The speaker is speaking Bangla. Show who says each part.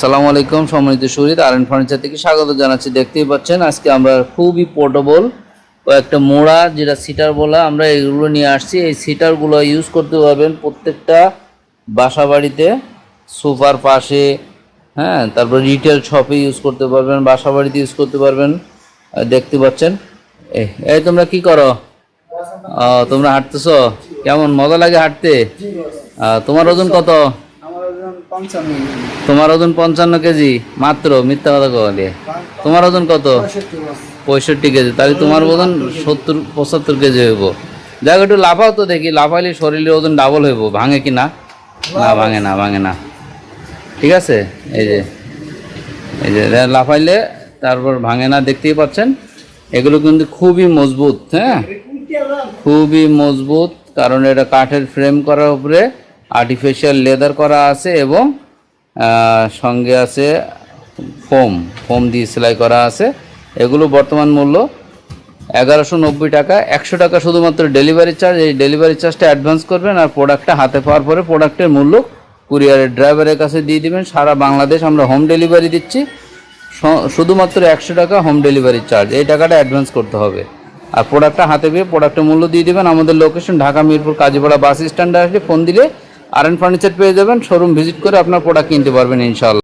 Speaker 1: আসসালামু আলাইকুম, সম্মানিত শহীদ আর এন ফার্নিচার থেকে স্বাগত জানাচ্ছি। দেখতেই পাচ্ছেন, আজকে আমরা খুবই পোর্টেবল একটা মোড়া, যেটা সিটার বলা আমরা এগুলো নিয়ে আসছি। এই সিটারগুলো ইউজ করতে পারবেন প্রত্যেকটা বাসা বাড়িতে, সোফার পাশে হ্যাঁ তারপর রিটেল শপে ইউজ করতে পারবেন, বাসা বাড়িতে ইউজ করতে পারবেন। দেখতে পাচ্ছেন এই তোমরা কি করো? তোমরা হাঁটতেছ? কেমন? মজা লাগে হাঁটতে? তোমার ওজন কত? তোমার ওজন পঞ্চান্ন কেজি, মাত্র, মিথ্যা কথা কলে তোমার ওজন কত?
Speaker 2: পঁয়ষট্টি
Speaker 1: কেজি, তাহলে তোমার ওজন সত্তর, পঁচাত্তর কেজি হইব। যাক, একটু লাফাও তো দেখি, লাফাইলে শরীরের ওজন ডাবল হইব। ভাঙে কি না? না, ভাঙে না ভাঙে না। ঠিক আছে? এই যে এই যে লাফাইলে তারপর ভাঙে না, দেখতেই পাচ্ছেন। এগুলো কিন্তু খুবই মজবুত হ্যাঁ? খুবই মজবুত, কারণ এটা কাঠের ফ্রেম করার উপরে আর্টিফিশিয়াল লেদার করা আছে এবং সঙ্গে আছে ফোম ফোম দিয়ে সেলাই করা আছে। এগুলো বর্তমান মূল্য এগারোশো নব্বই টাকা। একশো টাকা শুধুমাত্র ডেলিভারি চার্জ এই ডেলিভারি চার্জটা অ্যাডভান্স করবেন আর প্রোডাক্টটা হাতে পাওয়ার পরে প্রোডাক্টের মূল্য কুরিয়ারের ড্রাইভারের কাছে দিয়ে দিবেন। সারা বাংলাদেশ আমরা হোম ডেলিভারি দিচ্ছি। শুধুমাত্র একশো টাকা হোম ডেলিভারি চার্জ এই টাকাটা অ্যাডভান্স করতে হবে। আর প্রোডাক্টটা হাতে পেয়ে প্রোডাক্টের মূল্য দিয়ে দেবেন। আমাদের লোকেশন ঢাকা মিরপুর কাজীপাড়া বাস স্ট্যান্ডে আসলে ফোন দিলে আর ফার্নিচার পেয়ে যাবেন শোরুম ভিজিট করে আপনার প্রোডাক্ট কিনতে পারবেন ইনশাল্লাহ